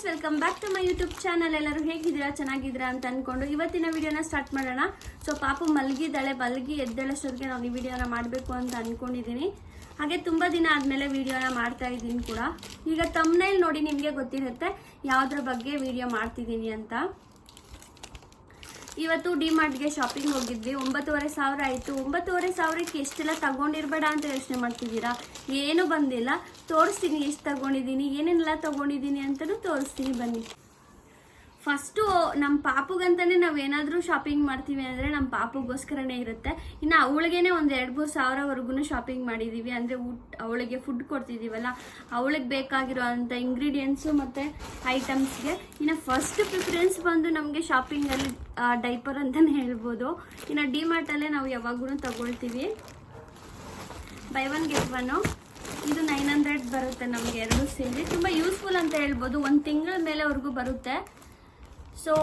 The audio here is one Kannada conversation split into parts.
Friends welcome back to my YouTube channel ಎಲ್ಲರೂ ಹೇಗಿದ್ದೀರಾ? ಚೆನ್ನಾಗಿದ್ದೀರಾ ಅಂತ ಅಂದ್ಕೊಂಡು ಇವತ್ತಿನ ವಿಡಿಯೋನ ಸ್ಟಾರ್ಟ್ ಮಾಡೋಣ. ಸೊ ಪಾಪು ಮಲಗಿದ್ದಾಳೆ ಮಲಗಿ ಎದ್ದೇಳಷ್ಟೊತ್ತಿಗೆ ನಾನು ಈ ವಿಡಿಯೋನ ಮಾಡಬೇಕು ಅಂತ ಅಂದ್ಕೊಂಡಿದ್ದೀನಿ ಹಾಗೆ ತುಂಬ ದಿನ ಆದಮೇಲೆ ವಿಡಿಯೋನ ಮಾಡ್ತಾ ಇದ್ದೀನಿ ಕೂಡ. ಈಗ ತಮ್ಮನೇಲಿ ನೋಡಿ ನಿಮಗೆ ಗೊತ್ತಿರುತ್ತೆ ಯಾವುದ್ರ ಬಗ್ಗೆ ವಿಡಿಯೋ ಮಾಡ್ತಿದ್ದೀನಿ ಅಂತ. ಇವತ್ತು ಡಿ ಮಾರ್ಟ್ಗೆ ಶಾಪಿಂಗ್ ಹೋಗಿದ್ವಿ. ಒಂಬತ್ತುವರೆ ಸಾವಿರ ಆಯಿತು. ಒಂಬತ್ತುವರೆ ಸಾವಿರಕ್ಕೆ ಎಷ್ಟೆಲ್ಲ ತಗೊಂಡಿರ್ಬೇಡ ಅಂತ ಯೋಚನೆ ಮಾಡ್ತಿದ್ದೀರಾ? ಏನೂ ಬಂದಿಲ್ಲ. ತೋರಿಸ್ತೀನಿ ಎಷ್ಟು ತಗೊಂಡಿದ್ದೀನಿ, ಏನೇನೆಲ್ಲ ತಗೊಂಡಿದ್ದೀನಿ ಅಂತಲೂ ತೋರಿಸ್ತೀನಿ ಬನ್ನಿ. ಫಸ್ಟು ನಮ್ಮ ಪಾಪುಗಂತಾನೆ ನಾವು ಏನಾದರೂ ಶಾಪಿಂಗ್ ಮಾಡ್ತೀವಿ ಅಂದರೆ ನಮ್ಮ ಪಾಪುಗೋಸ್ಕರನೇ ಇರುತ್ತೆ. ಇನ್ನು ಅವಳಿಗೇನೆ ಒಂದು ಎರಡು ಮೂರು ಸಾವಿರವರೆಗೂ ಶಾಪಿಂಗ್ ಮಾಡಿದ್ದೀವಿ ಅಂದರೆ ಊಟ, ಅವಳಿಗೆ ಫುಡ್ ಕೊಡ್ತಿದ್ದೀವಲ್ಲ ಅವಳಿಗೆ ಬೇಕಾಗಿರೋ ಅಂಥ ಇಂಗ್ರೀಡಿಯೆಂಟ್ಸು ಮತ್ತು ಐಟಮ್ಸ್ಗೆ ಇನ್ನು ಫಸ್ಟ್ ಪ್ರಿಫರೆನ್ಸ್ ಬಂದು ನಮಗೆ ಶಾಪಿಂಗಲ್ಲಿ ಡೈಪರ್ ಅಂತಲೇ ಹೇಳ್ಬೋದು. ಇನ್ನು ಡಿ ಮಾರ್ಟಲ್ಲೇ ನಾವು ಯಾವಾಗೂ ತಗೊಳ್ತೀವಿ. ಬೈ ಒನ್ ಗೆಟ್ ಒನ್ನು ಇದು ನೈನ್ ಹಂಡ್ರೆಡ್ ಬರುತ್ತೆ ನಮಗೆ ಎರಡು ಸೇರಿ ತುಂಬ ಯೂಸ್ಫುಲ್ ಅಂತ ಹೇಳ್ಬೋದು. ಒಂದು ತಿಂಗಳ ಮೇಲೆವರೆಗೂ ಬರುತ್ತೆ. ಸೊ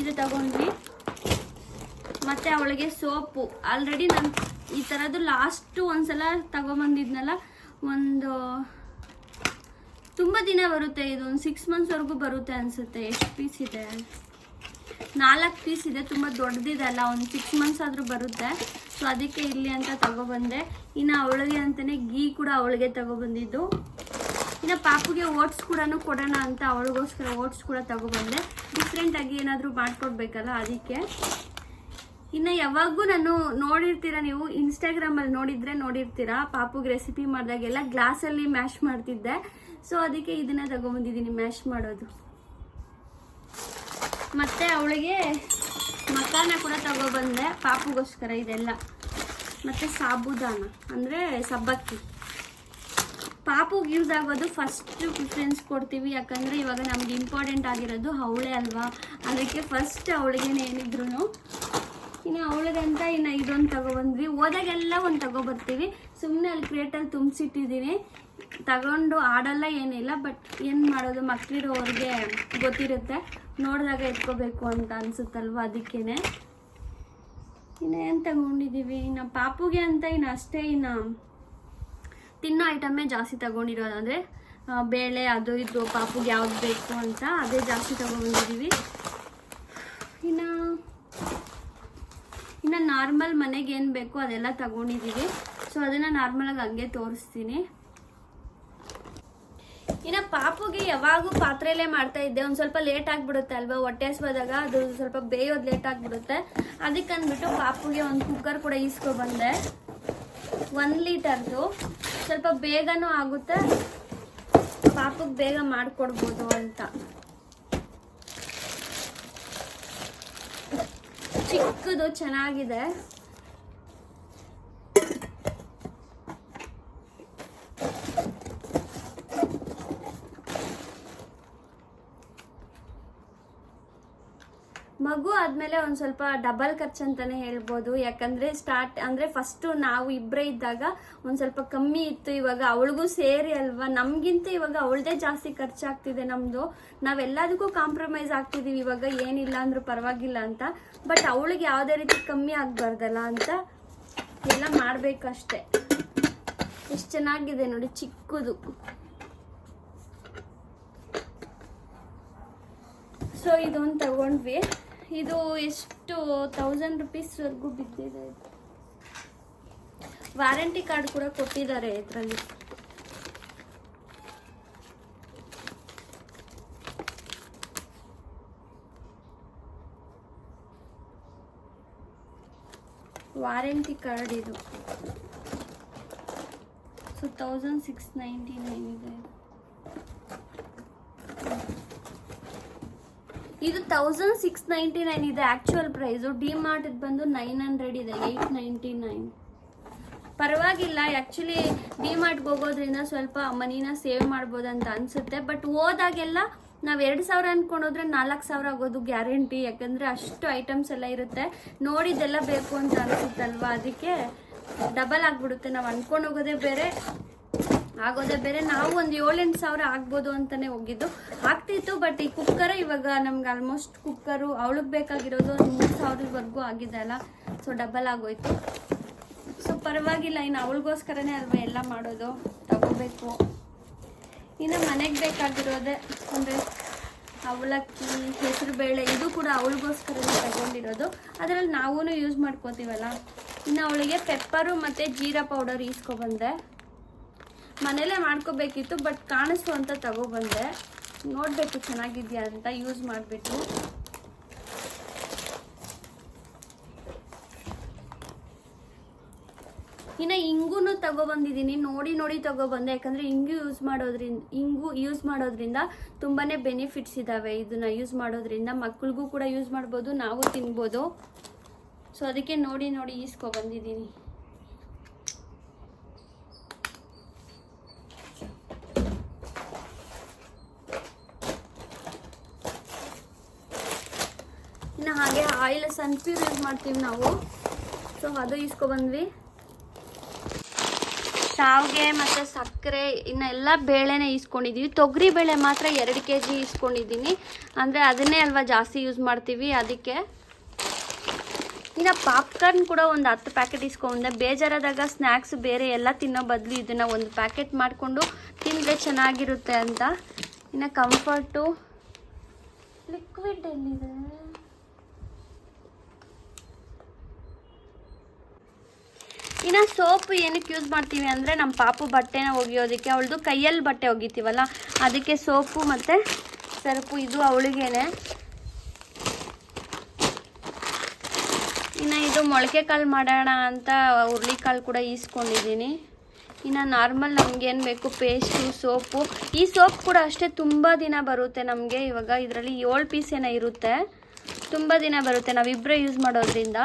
ಇದು ತಗೊಂಡ್ವಿ. ಮತ್ತು ಅವಳಿಗೆ ಸೋಪು. ಆಲ್ರೆಡಿ ನಾನು ಈ ಥರದ್ದು ಲಾಸ್ಟು ಒಂದ್ಸಲ ತಗೊಂಬಂದಿದ್ನಲ್ಲ, ಒಂದು ತುಂಬ ದಿನ ಬರುತ್ತೆ ಇದು. ಒಂದು ಸಿಕ್ಸ್ ಮಂತ್ಸ್ವರೆಗೂ ಬರುತ್ತೆ ಅನಿಸುತ್ತೆ. ಎಷ್ಟು ಪೀಸ್ ಇದೆ? ನಾಲ್ಕು ಪೀಸ್ ಇದೆ. ತುಂಬ ದೊಡ್ಡದಿದೆ ಅಲ್ಲ. ಒಂದು ಸಿಕ್ಸ್ ಮಂತ್ಸ್ ಆದರೂ ಬರುತ್ತೆ. ಸೊ ಅದಕ್ಕೆ ಇಲ್ಲಿ ಅಂತ ತಗೊಬಂದೆ. ಇನ್ನು ಅವಳಿಗೆ ಅಂತಲೇ ಗೀ ಕೂಡ ಅವಳಿಗೆ ತಗೊಬಂದಿದ್ದು. ಇನ್ನು ಪಾಪುಗೆ ಓಟ್ಸ್ ಕೂಡ ಕೊಡೋಣ ಅಂತ ಅವಳಿಗೋಸ್ಕರ ಓಟ್ಸ್ ಕೂಡ ತಗೊಬಂದೆ. ಡಿಫ್ರೆಂಟಾಗಿ ಏನಾದರೂ ಮಾಡಿಕೊಡ್ಬೇಕಲ್ಲ ಅದಕ್ಕೆ. ಇನ್ನು ಯಾವಾಗೂ ನಾನು ನೋಡಿರ್ತೀರ ನೀವು ಇನ್ಸ್ಟಾಗ್ರಾಮಲ್ಲಿ ನೋಡಿದರೆ ನೋಡಿರ್ತೀರ, ಪಾಪುಗೆ ರೆಸಿಪಿ ಮಾಡಿದಾಗೆಲ್ಲ ಗ್ಲಾಸಲ್ಲಿ ಮ್ಯಾಶ್ ಮಾಡ್ತಿದ್ದೆ. ಸೊ ಅದಕ್ಕೆ ಇದನ್ನ ತಗೊಬಂದಿದ್ದೀನಿ ಮ್ಯಾಶ್ ಮಾಡೋದು. ಮತ್ತು ಅವಳಿಗೆ ಮಕಾನ ಕೂಡ ತಗೊಬಂದೆ ಪಾಪುಗೋಸ್ಕರ ಇದೆಲ್ಲ. ಮತ್ತು ಸಾಬುದಾನ, ಅಂದರೆ ಸಬ್ಬಕ್ಕಿ. ಪಾಪುಗೆ ಯೂಸ್ ಆಗೋದು ಫಸ್ಟ್ ಪ್ರಿಫರೆನ್ಸ್ ಕೊಡ್ತೀವಿ. ಯಾಕಂದರೆ ಇವಾಗ ನಮ್ಗೆ ಇಂಪಾರ್ಟೆಂಟ್ ಆಗಿರೋದು ಅವಳೆ ಅಲ್ವಾ? ಅದಕ್ಕೆ ಫಸ್ಟ್ ಅವಳಿಗೆ ಏನಿದ್ರು ಇನ್ನು ಅವಳಿಗಂತ ಇನ್ನು ಇದೊಂದು ತಗೊಬಂದ್ವಿ. ಹೋದಾಗೆಲ್ಲ ಒಂದು ತಗೊಬರ್ತೀವಿ. ಸುಮ್ಮನೆ ಅಲ್ಲಿ ಕ್ರೇಟಲ್ಲಿ ತುಂಬಿಸಿಟ್ಟಿದ್ದೀನಿ ತಗೊಂಡು ಆಡಲ್ಲ ಏನಿಲ್ಲ ಬಟ್ ಏನು ಮಾಡೋದು ಮಕ್ಕಳಿರೋರಿಗೆ ಗೊತ್ತಿರುತ್ತೆ. ನೋಡಿದಾಗ ಎತ್ಕೋಬೇಕು ಅಂತ ಅನಿಸುತ್ತಲ್ವ ಅದಕ್ಕೇ ಇನ್ನೇನು ತಗೊಂಡಿದ್ದೀವಿ ಇನ್ನು ಪಾಪುಗೆ ಅಂತ ಇನ್ನು ಅಷ್ಟೇ ಇನ್ನು ತಿನ್ನೋ ಐಟಮ್ಮೇ ಜಾಸ್ತಿ ತಗೊಂಡಿರೋದು. ಅಂದರೆ ಬೇಳೆ, ಅದು ಇದು, ಪಾಪುಗೆ ಯಾವ್ದು ಬೇಕು ಅಂತ ಅದೇ ಜಾಸ್ತಿ ತಗೊಂಡಿದ್ದೀವಿ ಇನ್ನು ಇನ್ನು ನಾರ್ಮಲ್ ಮನೆಗೆ ಏನು ಬೇಕು ಅದೆಲ್ಲ ತಗೊಂಡಿದ್ದೀವಿ ಸೊ ಅದನ್ನು ನಾರ್ಮಲಾಗಿ ಹಂಗೆ ತೋರಿಸ್ತೀನಿ. ಇನ್ನು ಪಾಪುಗೆ ಯಾವಾಗೂ ಪಾತ್ರೆಯಲ್ಲೇ ಮಾಡ್ತಾ ಇದ್ದೆ. ಒಂದು ಸ್ವಲ್ಪ ಲೇಟ್ ಆಗಿಬಿಡುತ್ತೆ ಅಲ್ವಾ? ಹೊಟ್ಟೆ ಹಸ್ವಾದಾಗ ಅದು ಸ್ವಲ್ಪ ಬೇಯೋದು ಲೇಟ್ ಆಗಿಬಿಡುತ್ತೆ. ಅದಕ್ಕೆ ಅಂದ್ಬಿಟ್ಟು ಪಾಪುಗೆ ಒಂದು ಕುಕ್ಕರ್ ಕೂಡ ಈಸ್ಕೊ ಬಂದೆ ಒನ್ ಲೀಟರ್ದು. ಸ್ವಲ್ಪ ಬೇಗನೂ ಆಗುತ್ತೆ. ಪಾಪಕ್ಕೆ ಬೇಗ ಮಾಡಿಕೊಡ್ಬೋದು ಅಂತ. ಚಿಕ್ಕದು ಚೆನ್ನಾಗಿದೆ. ಮಗು ಆದ್ಮೇಲೆ ಒಂದು ಸ್ವಲ್ಪ ಡಬಲ್ ಖರ್ಚು ಅಂತಲೇ ಹೇಳ್ಬೋದು. ಯಾಕಂದರೆ ಸ್ಟಾರ್ಟ್ ಅಂದರೆ ಫಸ್ಟು ನಾವು ಇಬ್ಬರೇ ಇದ್ದಾಗ ಒಂದು ಸ್ವಲ್ಪ ಕಮ್ಮಿ ಇತ್ತು ಇವಾಗ ಅವಳಿಗೂ ಸೇರಿ ಅಲ್ವಾ? ನಮಗಿಂತ ಇವಾಗ ಅವಳದೇ ಜಾಸ್ತಿ ಖರ್ಚಾಗ್ತಿದೆ ನಮ್ಮದು ನಾವೆಲ್ಲದಕ್ಕೂ ಕಾಂಪ್ರಮೈಸ್ ಆಗ್ತಿದ್ದೀವಿ ಇವಾಗ ಏನಿಲ್ಲ ಅಂದ್ರೆ ಪರವಾಗಿಲ್ಲ ಅಂತ. ಬಟ್ ಅವಳಿಗೆ ಯಾವುದೇ ರೀತಿ ಕಮ್ಮಿ ಆಗಬಾರ್ದಲ್ಲ ಅಂತ ಎಲ್ಲ ಮಾಡಬೇಕಷ್ಟೆ. ಎಷ್ಟು ಚೆನ್ನಾಗಿದೆ ನೋಡಿ ಚಿಕ್ಕದು. ಸೊ ಇದೊಂದು ತಗೊಂಡ್ವಿ. ಇದು ಎಷ್ಟು ತೌಸಂಡ್ ರುಪೀಸ್ವರೆಗೂ ಬಿದ್ದಿದೆ. ವಾರಂಟಿ ಕಾರ್ಡ್ ಕೂಡ ಕೊಟ್ಟಿದ್ದಾರೆ ಇದರಲ್ಲಿ. ವಾರಂಟಿ ಕಾರ್ಡ್ ಇದು. So thousand six ninety nine ಇದೆ. ಇದು. ತೌಸಂಡ್ ಸಿಕ್ಸ್ ನೈಂಟಿ ನೈನ್ ಇದೆ ಆಕ್ಚುಯಲ್ ಪ್ರೈಸು ಡಿ ಮಾರ್ಟ್ ಬಂದು ನೈನ್ ಹಂಡ್ರೆಡ್ ಇದೆ ಏಯ್ಟ್ ನೈಂಟಿ ನೈನ್ ಪರವಾಗಿಲ್ಲ ಆ್ಯಕ್ಚುಲಿ ಡಿ ಮಾರ್ಟ್ಗೆ ಹೋಗೋದ್ರಿಂದ ಸ್ವಲ್ಪ ಮನಿನ ಸೇವ್ ಮಾಡ್ಬೋದು ಅಂತ ಅನಿಸುತ್ತೆ. ಬಟ್ ಹೋದಾಗೆಲ್ಲ ನಾವು ಎರಡು ಸಾವಿರ ಅಂದ್ಕೊಂಡೋದ್ರೆ ನಾಲ್ಕು ಸಾವಿರ ಆಗೋದು ಗ್ಯಾರಂಟಿ ಯಾಕಂದರೆ ಅಷ್ಟು ಐಟಮ್ಸ್ ಎಲ್ಲ ಇರುತ್ತೆ. ನೋಡಿದ್ದೆಲ್ಲ ಬೇಕು ಅಂತ ಅನಿಸುತ್ತಲ್ವಾ? ಅದಕ್ಕೆ ಡಬಲ್ ಆಗಿಬಿಡುತ್ತೆ. ನಾವು ಅಂದ್ಕೊಂಡು ಹೋಗೋದೇ ಬೇರೆ. ಆಗೋದೇ ಬೇರೆ. ನಾವು ಒಂದು ಏಳೆಂಟು ಸಾವಿರ ಆಗ್ಬೋದು ಅಂತಾನೆ ಹೋಗಿದ್ದು. ಆಗ್ತಿತ್ತು ಬಟ್ ಈ ಕುಕ್ಕರ್ ಇವಾಗ ನಮ್ಗೆ ಆಲ್ಮೋಸ್ಟ್ ಕುಕ್ಕರು ಅವಳಿಗೆ ಬೇಕಾಗಿರೋದು ಒಂದು ಮೂರು ಸಾವಿರದವರೆಗೂ ಆಗಿದೆ ಅಲ್ಲ. ಸೊ ಡಬಲ್ ಆಗೋಯ್ತು. ಸೊ ಪರವಾಗಿಲ್ಲ, ಇನ್ನು ಅವಳಿಗೋಸ್ಕರನೇ ಅಲ್ವಾ ಎಲ್ಲ ಮಾಡೋದು? ತಗೋಬೇಕು. ಇನ್ನು ಮನೆಗೆ ಬೇಕಾಗಿರೋದೆ ಅಂದರೆ ಅವಲಕ್ಕಿ, ಹೆಸರುಬೇಳೆ, ಇದು ಕೂಡ ಅವಳಿಗೋಸ್ಕರನೇ ತಗೊಂಡಿರೋದು. ಅದರಲ್ಲಿ ನಾವೂ ಯೂಸ್ ಮಾಡ್ಕೋತೀವಲ್ಲ. ಇನ್ನು ಅವಳಿಗೆ ಪೆಪ್ಪರು ಮತ್ತು ಜೀರಾ ಪೌಡರ್ ಈಸ್ಕೊಬಂದೆ. ಮನೇಲೇ ಮಾಡ್ಕೋಬೇಕಿತ್ತು ಬಟ್ ಕಾಣಿಸ್ತು ಅಂತ ತಗೊಬಂದೆ ನೋಡಬೇಕು ಚೆನ್ನಾಗಿದೆಯಾ ಅಂತ ಯೂಸ್ ಮಾಡಿಬಿಟ್ಟು. ಇನ್ನು ಇಂಗು ತಗೊಬಂದಿದ್ದೀನಿ ನೋಡಿ ನೋಡಿ ತಗೊಬಂದೆ ಯಾಕಂದರೆ ಇಂಗು ಯೂಸ್ ಮಾಡೋದ್ರಿಂದ, ಇಂಗು ಯೂಸ್ ಮಾಡೋದ್ರಿಂದ ತುಂಬಾ ಬೆನಿಫಿಟ್ಸ್ ಇದ್ದಾವೆ ಇದನ್ನು ಯೂಸ್ ಮಾಡೋದ್ರಿಂದ ಮಕ್ಕಳಿಗೂ ಕೂಡ ಯೂಸ್ ಮಾಡ್ಬೋದು, ನಾವು ತಿನ್ಬೋದು. ಸೊ ಅದಕ್ಕೆ ನೋಡಿ ನೋಡಿ ಈಸ್ಕೊಬಂದಿದ್ದೀನಿ ಇನ್ನು ಹಾಗೆ ಪ್ಯೂರ್ ಯೂಸ್ ಮಾಡ್ತೀವಿ ನಾವು. ಸೊ ಅದು ಇಸ್ಕೊಬಂದ್ವಿ ಶಾವಿಗೆ ಮತ್ತು ಸಕ್ಕರೆ ಇನ್ನು ಎಲ್ಲ ಬೇಳೆನೇ ಇಸ್ಕೊಂಡಿದ್ದೀವಿ ತೊಗರಿ ಬೇಳೆ ಮಾತ್ರ ಎರಡು ಕೆ ಜಿ ಇಸ್ಕೊಂಡಿದ್ದೀನಿ ಅಂದರೆ ಅದನ್ನೇ ಅಲ್ವಾ ಜಾಸ್ತಿ ಯೂಸ್ ಮಾಡ್ತೀವಿ ಅದಕ್ಕೆ. ಇನ್ನು ಪಾಪ್ಕಾರ್ನ್ ಕೂಡ ಒಂದು ಹತ್ತು ಪ್ಯಾಕೆಟ್ ಇಸ್ಕೊಂಡೆ ಬೇಜಾರಾದಾಗ ಸ್ನ್ಯಾಕ್ಸ್ ಬೇರೆ ಎಲ್ಲ ತಿನ್ನೋ ಬದಲು ಇದನ್ನು ಒಂದು ಪ್ಯಾಕೆಟ್ ಮಾಡಿಕೊಂಡು ತಿಂದರೆ ಚೆನ್ನಾಗಿರುತ್ತೆ ಅಂತ. ಇನ್ನು ಕಂಫರ್ಟು ಲಿಕ್ವಿಡ್ ಎಲ್ಲಿದೆ? ಇನ್ನು ಸೋಪು ಏನಕ್ಕೆ ಯೂಸ್ ಮಾಡ್ತೀವಿ ಅಂದರೆ ನಮ್ಮ ಪಾಪು ಬಟ್ಟೆನ ಒಗೆಯೋದಕ್ಕೆ, ಅವಳದು ಕೈಯಲ್ಲಿ ಬಟ್ಟೆ ಒಗಿತೀವಲ್ಲ, ಅದಕ್ಕೆ ಸೋಪು ಮತ್ತು ಸರ್ಪು ಇದು ಅವಳಿಗೇನೆ. ಇನ್ನು ಇದು ಮೊಳಕೆ ಕಾಳು ಮಾಡೋಣ ಅಂತ ಹುರುಳಿಕಾಳು ಕೂಡ ಈಸ್ಕೊಂಡಿದ್ದೀನಿ ಇನ್ನು ನಾರ್ಮಲ್ ನಮಗೇನು ಬೇಕು, ಪೇಸ್ಟು, ಸೋಪು. ಈ ಸೋಪ್ ಕೂಡ ಅಷ್ಟೇ ತುಂಬ ದಿನ ಬರುತ್ತೆ ನಮಗೆ, ಇವಾಗ ಇದರಲ್ಲಿ ಏಳು ಪೀಸ್ ಏನೋ ಇರುತ್ತೆ. ತುಂಬ ದಿನ ಬರುತ್ತೆ ನಾವಿಬ್ಬರೇ ಯೂಸ್ ಮಾಡೋದ್ರಿಂದ.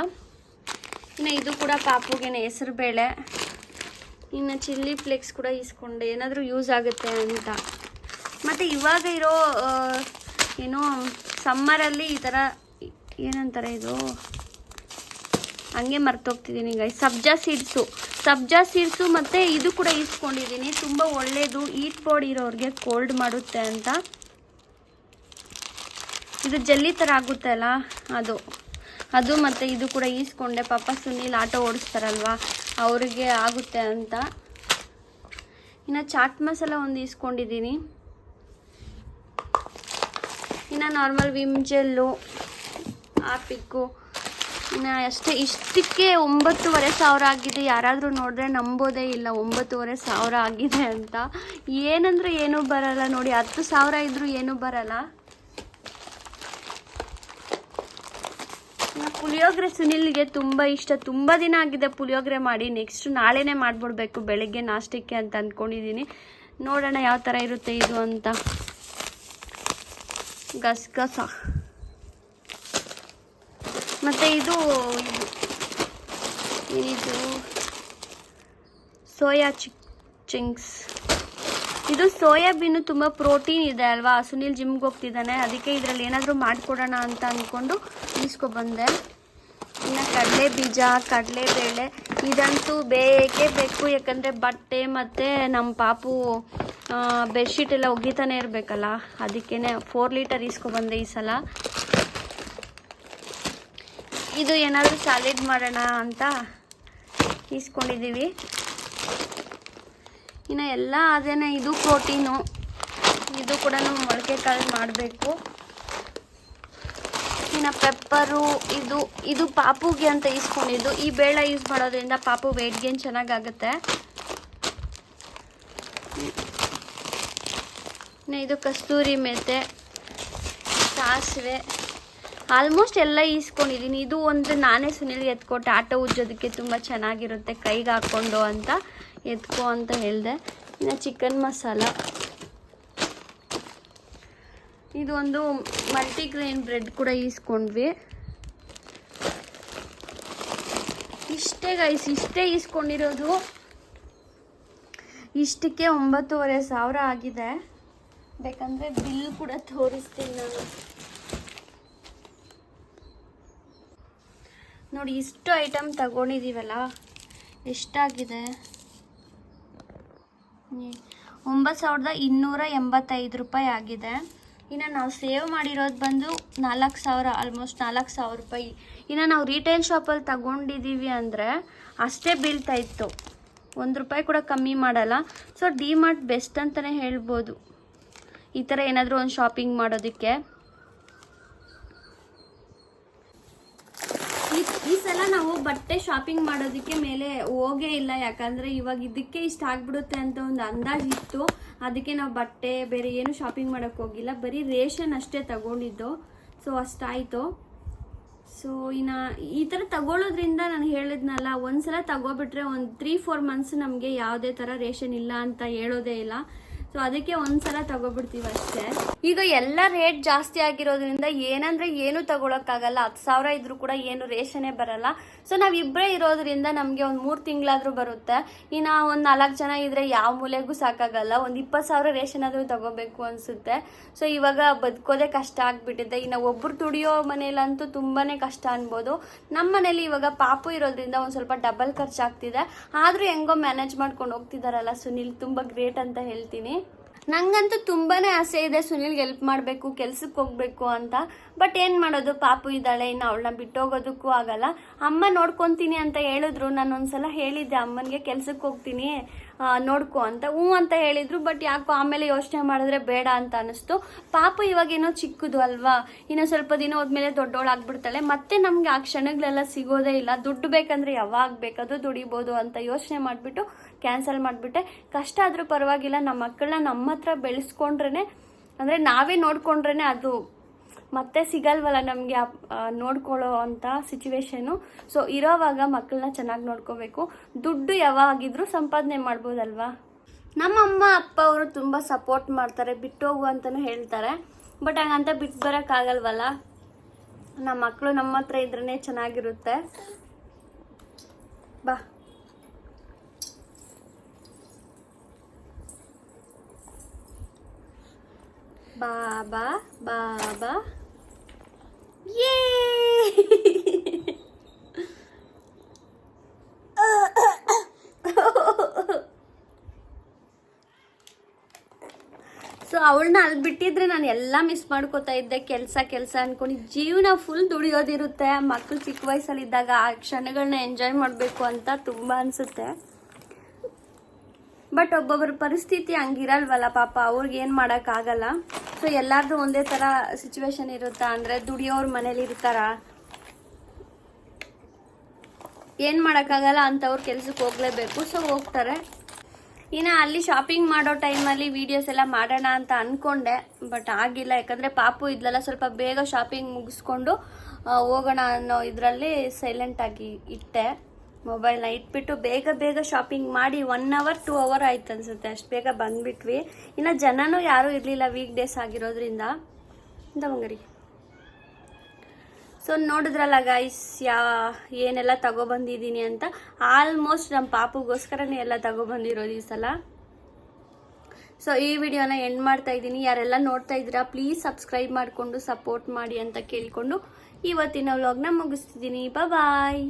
ಇನ್ನು ಇದು ಕೂಡ ಪಾಪುಗೇನೆ ಹೆಸರು ಬೇಳೆ. ಇನ್ನು ಚಿಲ್ಲಿ ಫ್ಲೇಕ್ಸ್ ಕೂಡ ಇಸ್ಕೊಂಡೆ ಏನಾದರೂ ಯೂಸ್ ಆಗುತ್ತೆ ಅಂತ. ಮತ್ತು ಇವಾಗ ಇರೋ ಏನು ಸಮ್ಮರಲ್ಲಿ ಈ ಥರ ಏನಂತಾರೆ ಇದು? ಹಂಗೆ ಮರ್ತೋಗ್ತಿದ್ದೀನಿ ಈಗ ಸಬ್ಜಾ ಸೀಡ್ಸು ಸಬ್ಜಾ ಸೀಡ್ಸು ಮತ್ತು ಇದು ಕೂಡ ಇಸ್ಕೊಂಡಿದ್ದೀನಿ ತುಂಬ ಒಳ್ಳೆಯದು ಈಟ್ ಬಾಡಿ ಇರೋರಿಗೆ ಕೋಲ್ಡ್ ಮಾಡುತ್ತೆ ಅಂತ. ಇದು ಜಲ್ಲಿ ಥರ ಆಗುತ್ತೆ ಅಲ್ಲ, ಅದು. ಅದು ಮತ್ತು ಇದು ಕೂಡ ಈಸ್ಕೊಂಡೆ. ಪಾಪ ಸುನೀಲ್ ಆಟೋ ಓಡಿಸ್ತಾರಲ್ವಾ? ಅವರಿಗೆ ಆಗುತ್ತೆ ಅಂತ. ಇನ್ನು ಚಾಟ್ ಮಸಾಲ ಒಂದು ಈಸ್ಕೊಂಡಿದ್ದೀನಿ. ಇನ್ನು ನಾರ್ಮಲ್ ವಿಮ್ ಜೆಲ್ಲು ಆಪಿಕ್ಕು ಇನ್ನು ಅಷ್ಟೇ, ಇಷ್ಟಕ್ಕೆ ಒಂಬತ್ತುವರೆ ಸಾವಿರ ಆಗಿದೆ. ಯಾರಾದರೂ ನೋಡಿದ್ರೆ ನಂಬೋದೇ ಇಲ್ಲ. ಒಂಬತ್ತುವರೆ ಸಾವಿರ ಆಗಿದೆ ಅಂತ. ಏನಂದ್ರೆ ಏನೂ ಬರಲ್ಲ ನೋಡಿ. ಹತ್ತು ಸಾವಿರ ಇದ್ದರೂ ಏನೂ ಬರಲ್ಲ ಇನ್ನು ಪುಳಿಯೋಗರೆ ಸುನಿಲ್ಗೆ ತುಂಬ ಇಷ್ಟ. ತುಂಬ ದಿನ ಆಗಿದೆ ಪುಳಿಯೋಗರೆ ಮಾಡಿ. ನೆಕ್ಸ್ಟ್ ನಾಳೆನೇ ಮಾಡಿಬಿಡ್ಬೇಕು. ಬೆಳಗ್ಗೆ ನಾಷ್ಟಕ್ಕೆ ಅಂತ ಅಂದ್ಕೊಂಡಿದ್ದೀನಿ ನೋಡೋಣ ಯಾವ ಥರ ಇರುತ್ತೆ ಇದು ಅಂತ. ಗಸಗಸ ಮತ್ತು ಇದು ಏನಿದು? ಸೋಯಾ ಚಿಕ್ ಚಿಂಗ್ಸ್. ಇದು ಸೋಯಾಬೀನು ತುಂಬ ಪ್ರೋಟೀನ್ ಇದೆ ಅಲ್ವಾ? ಸುನಿಲ್ ಜಿಮ್ಗೆ ಹೋಗ್ತಿದ್ದಾನೆ. ಅದಕ್ಕೆ ಇದರಲ್ಲಿ ಏನಾದರೂ ಮಾಡಿಕೊಡೋಣ ಅಂತ ಅಂದ್ಕೊಂಡು ಇಸ್ಕೊಬಂದೆ ಕಡಲೆ ಬೀಜ ಕಡಲೆಬೇಳೆ, ಇದಂತೂ ಬೇಕೇ ಬೇಕು. ಯಾಕಂದರೆ ಬಟ್ಟೆ ಮತ್ತು ನಮ್ಮ ಪಾಪು ಬೆಡ್ಶೀಟ್ ಎಲ್ಲ ಒಗಿತಾನೆ ಇರಬೇಕಲ್ಲ ಅದಕ್ಕೇ ಫೋರ್ ಲೀಟರ್ ಈಸ್ಕೊಬಂದೆ ಈ ಸಲ. ಇದು ಏನಾದರೂ ಸ್ಯಾಲಿಡ್ ಮಾಡೋಣ ಅಂತ ಇಸ್ಕೊಂಡಿದ್ದೀವಿ ಇನ್ನು ಎಲ್ಲ ಅದೇನೆ ಇದು ಪ್ರೋಟೀನು ಇದು ಕೂಡ ಮೊಳಕೆ ಕಾಳು ಮಾಡಬೇಕು. ಇನ್ನು ಪೆಪ್ಪರು, ಇದು ಇದು ಪಾಪುಗೆ ಅಂತ ಇಸ್ಕೊಂಡಿದ್ದು ಈ ಬೇಳೆ ಯೂಸ್ ಮಾಡೋದ್ರಿಂದ ಪಾಪು ವೇಟ್ ಗೇನ್ ಚೆನ್ನಾಗಾಗುತ್ತೆ? ಇದು ಕಸ್ತೂರಿ ಮೆಂತೆ, ಸಾಸಿವೆ ಆಲ್ಮೋಸ್ಟ್ ಎಲ್ಲ ಈಸ್ಕೊಂಡಿದ್ದೀನಿ ಇದು ಒಂದು ನಾನೇ ಸುನಿಲ್ಗೆ ಎತ್ಕೊಟ್ಟೆ ಆಟೋ ಉಜ್ಜೋದಕ್ಕೆ ತುಂಬ ಚೆನ್ನಾಗಿರುತ್ತೆ ಕೈಗೆ ಹಾಕ್ಕೊಂಡು ಅಂತ ಎತ್ಕೊ ಅಂತ ಹೇಳಿದೆ. ಇನ್ನು ಚಿಕನ್ ಮಸಾಲ. ಇದು ಒಂದು ಮಲ್ಟಿಗ್ರೇನ್ ಬ್ರೆಡ್ ಕೂಡ ಈಸ್ಕೊಂಡ್ವಿ. ಇಷ್ಟೇ ಗೈಸ್ ಇಷ್ಟೇ ಈಸ್ಕೊಂಡಿರೋದು. ಇಷ್ಟಕ್ಕೆ ಒಂಬತ್ತುವರೆ ಸಾವಿರ ಆಗಿದೆ. ಬೇಕಂದರೆ ಬಿಲ್ ಕೂಡ ತೋರಿಸ್ತೀನಿ ನಾನು. ನೋಡಿ, ಇಷ್ಟು ಐಟಮ್ ತಗೊಂಡಿದ್ದೀವಲ್ಲ ಎಷ್ಟಾಗಿದೆ. ಒಂಬತ್ತು ಸಾವಿರದ ಇನ್ನೂರ ಎಂಬತ್ತೈದು ರೂಪಾಯಿ ಆಗಿದೆ. ಇನ್ನು ನಾವು ಸೇವ್ ಮಾಡಿರೋದು ಬಂದು ನಾಲ್ಕು ಸಾವಿರ ಆಲ್ಮೋಸ್ಟ್ ನಾಲ್ಕು ಸಾವಿರ ರೂಪಾಯಿ. ಇನ್ನು ನಾವು ರಿಟೇಲ್ ಶಾಪಲ್ಲಿ ತಗೊಂಡಿದ್ದೀವಿ ಅಂದರೆ ಅಷ್ಟೇ ಬೀಳ್ತಾ ಇತ್ತು. ಒಂದು ರೂಪಾಯಿ ಕೂಡ ಕಮ್ಮಿ ಮಾಡಲ್ಲ. ಸೊ ಡಿ ಮಾರ್ಟ್ ಬೆಸ್ಟ್ ಅಂತಲೇ ಹೇಳ್ಬೋದು. ಈ ಥರ ಏನಾದರೂ ಒಂದು ಶಾಪಿಂಗ್ ಮಾಡೋದಕ್ಕೆ. ಈ- ಸಲ ನಾವು ಬಟ್ಟೆ ಶಾಪಿಂಗ್ ಮಾಡೋದಕ್ಕೆ ಮೇಲೆ ಹೋಗೇ ಇಲ್ಲ, ಯಾಕಂದ್ರೆ ಇವಾಗ ಇದಕ್ಕೆ ಇಷ್ಟ ಆಗ್ಬಿಡುತ್ತೆ ಅಂತ ಒಂದು ಅಂದಾಜು ಇತ್ತು. ಅದಕ್ಕೆ ನಾವು ಬಟ್ಟೆ ಬೇರೆ ಏನು ಶಾಪಿಂಗ್ ಮಾಡೋಕ್ಕೆ ಹೋಗಿಲ್ಲ. ಬರೀ ರೇಷನ್ ಅಷ್ಟೇ ತಗೊಂಡಿದ್ದು. ಸೊ ಅಷ್ಟಾಯಿತು. ಸೊ ಇನ್ನು ಈ ಥರ ತಗೊಳ್ಳೋದ್ರಿಂದ ನಾನು ಹೇಳಿದ್ನಲ್ಲ, ಒಂದ್ಸಲ ತಗೋಬಿಟ್ರೆ ಒಂದು ತ್ರೀ ಫೋರ್ ಮಂತ್ಸ್ ನಮಗೆ ಯಾವುದೇ ಥರ ರೇಷನ್ ಇಲ್ಲ ಅಂತ ಹೇಳೋದೇ ಇಲ್ಲ. ಸೊ ಅದಕ್ಕೆ ಒಂದ್ಸಲ ತಗೋಬಿಡ್ತೀವಿ ಅಷ್ಟೇ. ಈಗ ಎಲ್ಲ ರೇಟ್ ಜಾಸ್ತಿ ಆಗಿರೋದ್ರಿಂದ ಏನಂದ್ರೆ ಏನು ತಗೊಳಕ್ಕಾಗಲ್ಲ. ಹತ್ತು ಸಾವಿರ ಇದ್ರೂ ಕೂಡ ಏನು ರೇಷನೇ ಬರಲ್ಲ. ಸೊ ನಾವ್ ಇಬ್ಬರೇ ಇರೋದ್ರಿಂದ ನಮಗೆ ಒಂದು ಮೂರು ತಿಂಗಳಾದರೂ ಬರುತ್ತೆ. ಇನ್ನು ಒಂದು ನಾಲ್ಕು ಜನ ಇದ್ರೆ ಯಾವ ಮೂಲೆಗೂ ಸಾಕಾಗಲ್ಲ. ಒಂದು ಇಪ್ಪತ್ತು ಸಾವಿರ ರೇಷನ್ ಆದ್ರೂ ತಗೋಬೇಕು ಅನ್ಸುತ್ತೆ. ಸೊ ಇವಾಗ ಬದುಕೋದೇ ಕಷ್ಟ ಆಗ್ಬಿಟ್ಟಿದೆ. ಇನ್ನು ಒಬ್ರು ದುಡಿಯೋ ಮನೇಲಂತೂ ತುಂಬಾನೇ ಕಷ್ಟ ಅನ್ಬೋದು. ನಮ್ಮ ಮನೇಲಿ ಇವಾಗ ಪಾಪು ಇರೋದ್ರಿಂದ ಒಂದು ಸ್ವಲ್ಪ ಡಬಲ್ ಖರ್ಚಾಗ್ತಿದೆ. ಆದ್ರೂ ಹೆಂಗೋ ಮ್ಯಾನೇಜ್ ಮಾಡ್ಕೊಂಡು ಹೋಗ್ತಿದಾರಲ್ಲ ಸುನಿಲ್. ತುಂಬಾ ಗ್ರೇಟ್ ಅಂತ ಹೇಳ್ತೀನಿ. ನಂಗಂತೂ ತುಂಬಾನೇ ಆಸೆ ಇದೆ ಸುನಿಲ್ಗೆ ಹೆಲ್ಪ್ ಮಾಡಬೇಕು ಕೆಲ್ಸಕ್ಕೆ ಹೋಗ್ಬೇಕು ಅಂತ. ಬಟ್ ಏನು ಮಾಡೋದು? ಪಾಪು ಇದ್ದಾಳೆ, ಇನ್ನು ಅವಳನ್ನ ಬಿಟ್ಟೋಗೋದಕ್ಕೂ ಆಗಲ್ಲ. ಅಮ್ಮ ನೋಡ್ಕೊತೀನಿ ಅಂತ ಹೇಳಿದ್ರು. ನಾನು ಒಂದ್ಸಲ ಹೇಳಿದ್ದೆ, ಅಮ್ಮನಿಗೆ ಕೆಲ್ಸಕ್ಕೆ ಹೋಗ್ತೀನಿ ನೋಡ್ಕೋ ಅಂತ. ಹ್ಞೂ ಅಂತ ಹೇಳಿದ್ರು ಬಟ್ ಯಾಕೋ ಆಮೇಲೆ ಯೋಚನೆ ಮಾಡಿದ್ರೆ ಬೇಡ ಅಂತ ಅನಿಸ್ತು. ಪಾಪು ಇವಾಗೇನೋ ಚಿಕ್ಕದು ಅಲ್ವಾ? ಇನ್ನು ಸ್ವಲ್ಪ ದಿನ ಹೋದ್ಮೇಲೆ ದೊಡ್ಡವಳಾಗ್ಬಿಡ್ತಾಳೆ ಮತ್ತೆ ನಮಗೆ ಆ ಕ್ಷಣಗಳೆಲ್ಲ ಸಿಗೋದೇ ಇಲ್ಲ. ದುಡ್ಡು ಬೇಕಂದ್ರೆ ಯಾವಾಗ ಬೇಕಾದರೂ ದುಡಿಬೋದು ಅಂತ ಯೋಚನೆ ಮಾಡಿಬಿಟ್ಟು ಕ್ಯಾನ್ಸಲ್ ಮಾಡಿಬಿಟ್ಟೆ. ಕಷ್ಟ ಆದರೂ ಪರವಾಗಿಲ್ಲ. ನಮ್ಮ ಮಕ್ಕಳನ್ನ ನಮ್ಮ ಹತ್ರ ಬೆಳೆಸ್ಕೊಂಡ್ರೇ ಅಂದರೆ ನಾವೇ ನೋಡ್ಕೊಂಡ್ರೇ ಅದು ಮತ್ತೆ ಸಿಗಲ್ವಲ್ಲ ನಮಗೆ ನೋಡ್ಕೊಳ್ಳೋ ಅಂತ ಸಿಚುವೇಶನು ಸೊ ಇರೋವಾಗ ಮಕ್ಕಳನ್ನ ಚೆನ್ನಾಗಿ ನೋಡ್ಕೋಬೇಕು. ದುಡ್ಡು ಯಾವಾಗಿದ್ರೂ ಸಂಪಾದನೆ ಮಾಡ್ಬೋದಲ್ವಾ? ನಮ್ಮ ಅಮ್ಮ ಅಪ್ಪ ಅವರು ತುಂಬ ಸಪೋರ್ಟ್ ಮಾಡ್ತಾರೆ, ಬಿಟ್ಟೋಗು ಅಂತಲೂ ಹೇಳ್ತಾರೆ. ಬಟ್ ಹಂಗಂತ ಬಿಟ್ಟು ಬರೋಕ್ಕಾಗಲ್ವಲ್ಲ ನಮ್ಮ ಮಕ್ಕಳು ನಮ್ಮ ಹತ್ರ ಇದ್ರೇ ಚೆನ್ನಾಗಿರುತ್ತೆ. ಬಾ. ಬಾಬಾ ಬಾಬಾ ಸೊ ಅವಳನ್ನ ಅಲ್ಲಿ ಬಿಟ್ಟಿದ್ರೆ ನಾನು ಎಲ್ಲ ಮಿಸ್ ಮಾಡ್ಕೋತಾ ಇದ್ದೆ. ಕೆಲಸ ಕೆಲಸ ಅನ್ಕೊಂಡು ಜೀವನ ಫುಲ್ ದುಡಿಯೋದಿರುತ್ತೆ. ಮಕ್ಕಳು ಚಿಕ್ಕ ವಯಸ್ಸಲ್ಲಿದ್ದಾಗ ಆ ಕ್ಷಣಗಳನ್ನ ಎಂಜಾಯ್ ಮಾಡಬೇಕು ಅಂತ ತುಂಬ ಅನಿಸುತ್ತೆ. ಬಟ್ ಒಬ್ಬೊಬ್ಬರ ಪರಿಸ್ಥಿತಿ ಹಂಗಿರಲ್ವಲ್ಲ ಪಾಪ. ಅವ್ರಿಗೆ ಏನು ಮಾಡೋಕ್ಕಾಗಲ್ಲ. ಸೊ ಎಲ್ಲಾರ್ದು ಒಂದೇ ಥರ ಸಿಚುವೇಶನ್ ಇರುತ್ತಾ? ಅಂದರೆ ದುಡಿಯೋರು ಮನೇಲಿ ಇರ್ತಾರ? ಏನು ಮಾಡೋಕ್ಕಾಗಲ್ಲ ಅಂಥವ್ರು ಕೆಲ್ಸಕ್ಕೆ ಹೋಗ್ಲೇಬೇಕು. ಸೊ ಹೋಗ್ತಾರೆ. ಇನ್ನು ಅಲ್ಲಿ ಶಾಪಿಂಗ್ ಮಾಡೋ ಟೈಮಲ್ಲಿ ವೀಡಿಯೋಸ್ ಎಲ್ಲ ಮಾಡೋಣ ಅಂತ ಅಂದ್ಕೊಂಡೆ ಬಟ್ ಆಗಿಲ್ಲ. ಯಾಕಂದರೆ ಪಾಪು ಇದ್ಲಲ್ಲ, ಸ್ವಲ್ಪ ಬೇಗ ಶಾಪಿಂಗ್ ಮುಗಿಸ್ಕೊಂಡು ಹೋಗೋಣ ಅನ್ನೋ ಇದರಲ್ಲಿ ಸೈಲೆಂಟಾಗಿ ಇಟ್ಟೆ. ಮೊಬೈಲ್ನ ಇಟ್ಬಿಟ್ಟು ಬೇಗ ಬೇಗ ಶಾಪಿಂಗ್ ಮಾಡಿ ಒನ್ ಅವರ್ ಟೂ ಅವರ್ ಆಯ್ತು ಅನ್ಸುತ್ತೆ. ಅಷ್ಟು ಬೇಗ ಬಂದ್ಬಿಟ್ವಿ. ಇನ್ನು ಜನನೂ ಯಾರೂ ಇರಲಿಲ್ಲ ವೀಕ್ ಡೇಸ್ ಆಗಿರೋದ್ರಿಂದ. ದವಂಗರಿ ಸೊ ನೋಡಿದ್ರಲ್ಲ ಗೈಸ್ ಯಾ, ಏನೆಲ್ಲ ತಗೊಬಂದಿದ್ದೀನಿ ಅಂತ. ಆಲ್ಮೋಸ್ಟ್ ನಮ್ಮ ಪಾಪುಗೋಸ್ಕರನೇ ಎಲ್ಲ ತಗೊಬಂದಿರೋದು ಈ ಸಲ. ಸೊ ಈ ವಿಡಿಯೋನ ಎಂಡ್ ಮಾಡ್ತಾ ಇದ್ದೀನಿ. ಯಾರೆಲ್ಲ ನೋಡ್ತಾ ಇದ್ದೀರಾ ಪ್ಲೀಸ್ ಸಬ್ಸ್ಕ್ರೈಬ್ ಮಾಡಿಕೊಂಡು ಸಪೋರ್ಟ್ ಮಾಡಿ ಅಂತ ಕೇಳಿಕೊಂಡು ಇವತ್ತಿನ ವ್ಲಾಗ್ನ ಮುಗಿಸ್ತಿದ್ದೀನಿ. ಬಾಯ್